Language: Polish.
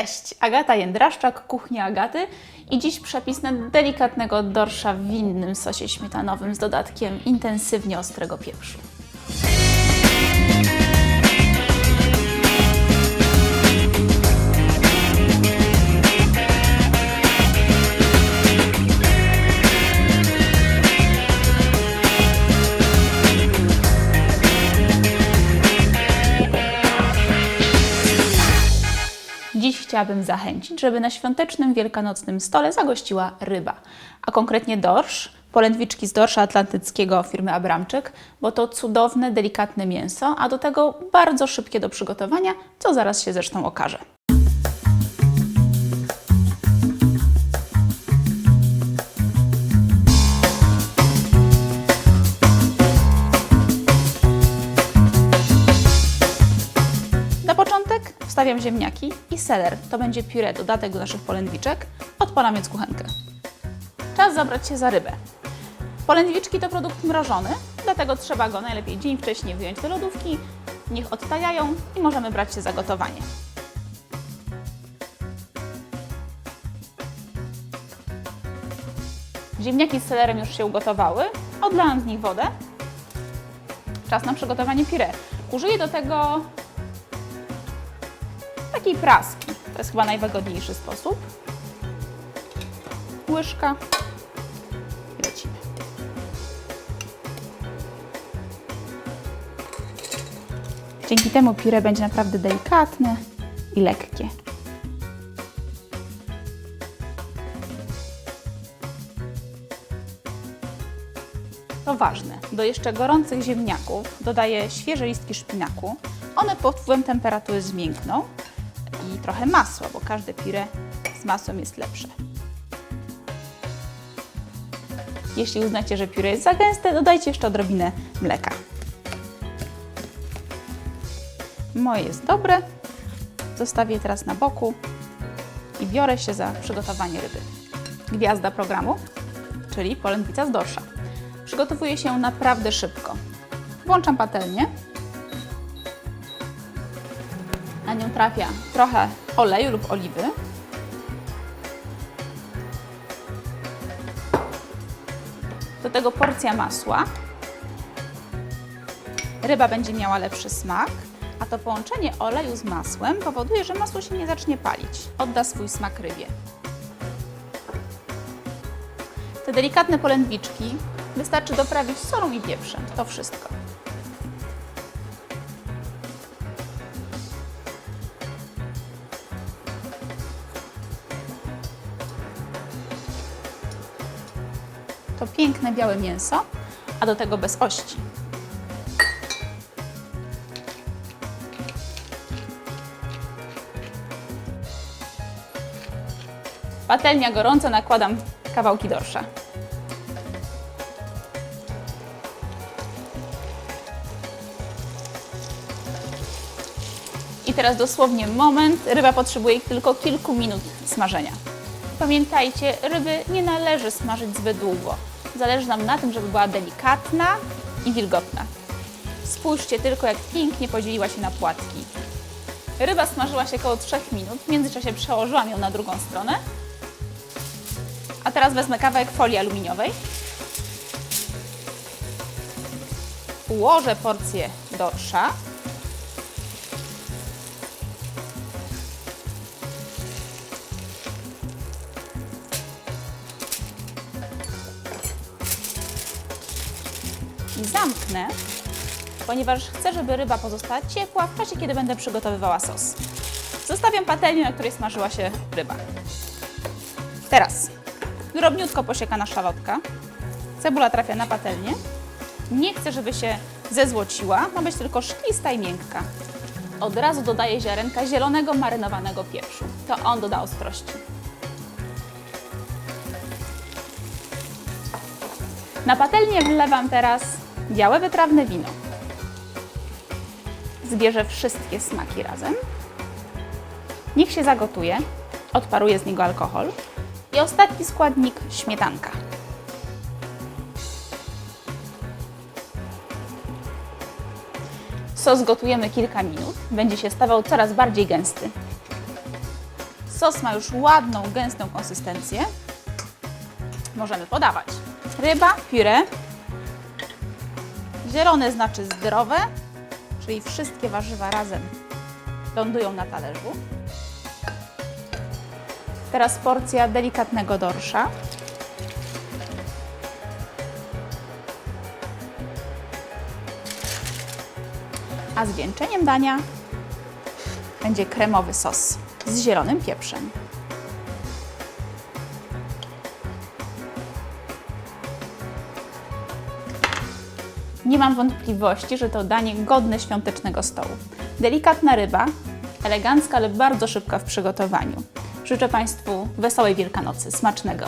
Cześć, Agata Jędraszczak, Kuchnia Agaty i dziś przepis na delikatnego dorsza w winnym sosie śmietanowym z dodatkiem intensywnie ostrego pieprzu. Chciałabym zachęcić, żeby na świątecznym wielkanocnym stole zagościła ryba, a konkretnie dorsz, polędwiczki z dorsza atlantyckiego firmy Abramczyk, bo to cudowne, delikatne mięso, a do tego bardzo szybkie do przygotowania, co zaraz się zresztą okaże. Wstawiam ziemniaki i seler. To będzie puree, dodatek do naszych polędwiczek. Odpalam więc kuchenkę. Czas zabrać się za rybę. Polędwiczki to produkt mrożony, dlatego trzeba go najlepiej dzień wcześniej wyjąć do lodówki. Niech odtajają i możemy brać się za gotowanie. Ziemniaki z selerem już się ugotowały. Odlałam z nich wodę. Czas na przygotowanie puree. Użyję do tego takiej praski. To jest chyba najwygodniejszy sposób. Łyżka i lecimy. Dzięki temu puree będzie naprawdę delikatne i lekkie. To ważne, do jeszcze gorących ziemniaków dodaję świeże listki szpinaku. One pod wpływem temperatury zmiękną i trochę masła, bo każde pire z masłem jest lepsze. Jeśli uznacie, że pióre jest za gęste, dodajcie jeszcze odrobinę mleka. Moje jest dobre. Zostawię je teraz na boku i biorę się za przygotowanie ryby. Gwiazda programu, czyli polędwica z dorsza. Przygotowuje się naprawdę szybko. Włączam patelnię. Nią trafia trochę oleju lub oliwy. Do tego porcja masła. Ryba będzie miała lepszy smak, a to połączenie oleju z masłem powoduje, że masło się nie zacznie palić. Odda swój smak rybie. Te delikatne polędwiczki wystarczy doprawić solą i pieprzem. To wszystko. To piękne białe mięso, a do tego bez ości. Patelnia gorąca, nakładam kawałki dorsza. I teraz dosłownie moment. Ryba potrzebuje tylko kilku minut smażenia. Pamiętajcie, ryby nie należy smażyć zbyt długo. Zależy nam na tym, żeby była delikatna i wilgotna. Spójrzcie tylko, jak pięknie podzieliła się na płatki. Ryba smażyła się około 3 minut. W międzyczasie przełożyłam ją na drugą stronę. A teraz wezmę kawałek folii aluminiowej. Ułożę porcję dorsza. I zamknę, ponieważ chcę, żeby ryba pozostała ciepła w czasie, kiedy będę przygotowywała sos. Zostawiam patelnię, na której smażyła się ryba. Teraz drobniutko posiekana szalotka. Cebula trafia na patelnię. Nie chcę, żeby się zezłociła, ma być tylko szklista i miękka. Od razu dodaję ziarenka zielonego marynowanego pieprzu. To on doda ostrości. Na patelnię wlewam teraz białe wytrawne wino. Zbierze wszystkie smaki razem. Niech się zagotuje, odparuje z niego alkohol. I ostatni składnik śmietanka. Sos gotujemy kilka minut, będzie się stawał coraz bardziej gęsty. sos ma już ładną, gęstą konsystencję, możemy podawać. Ryba, puree. Zielone znaczy zdrowe, czyli wszystkie warzywa razem lądują na talerzu. Teraz porcja delikatnego dorsza. A zwieńczeniem dania będzie kremowy sos z zielonym pieprzem. Nie mam wątpliwości, że to danie godne świątecznego stołu. Delikatna ryba, elegancka, ale bardzo szybka w przygotowaniu. Życzę Państwu wesołej Wielkanocy, smacznego.